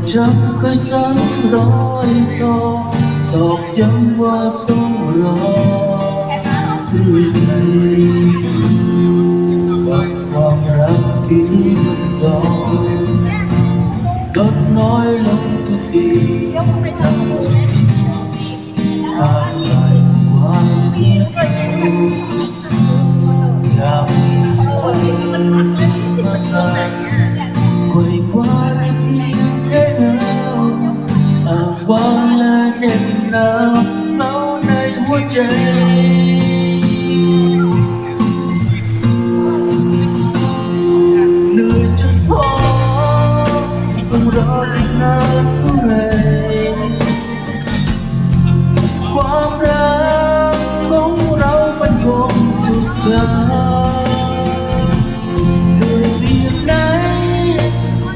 ความจำเคยซ้ำรอยต่อตอกย้ำว่าต้องรอเรื่อยกับความรักที่มัน วางและเหน็บหนาวเหงาในหัวใจเหนื่อยจนพอต้องรออีกนานเท่าไรความรักของเรามันคงสุดทางเหนื่อยเพียงไหน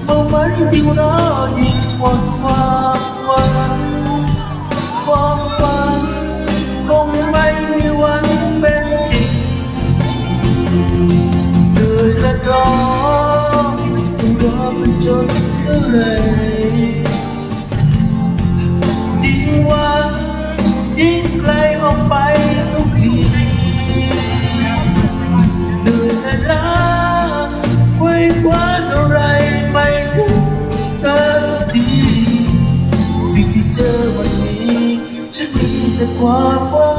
เมื่อมันที่รอยิ่งหมดความ ออกไปทุกทีเหนื่อยและล้าไว้คว้าเท่าไรไม่ถึงเธอสักทีสิ่งที่เจอวันนี้จะมีแต่ความว่างเปล่า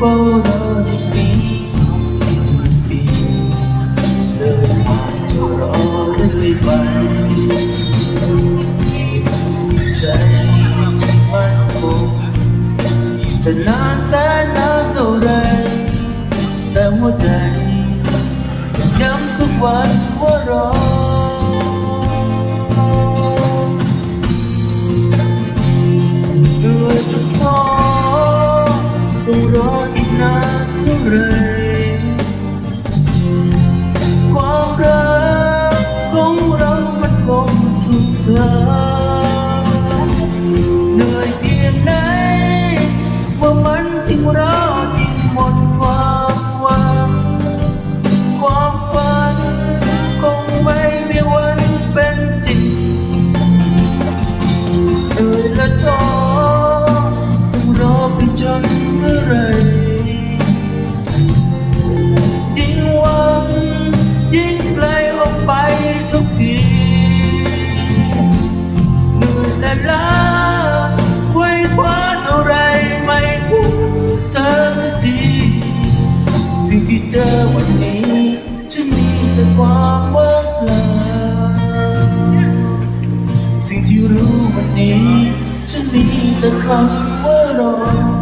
จะยั ไรความรักของเรามันคงสุดทาย มีแต่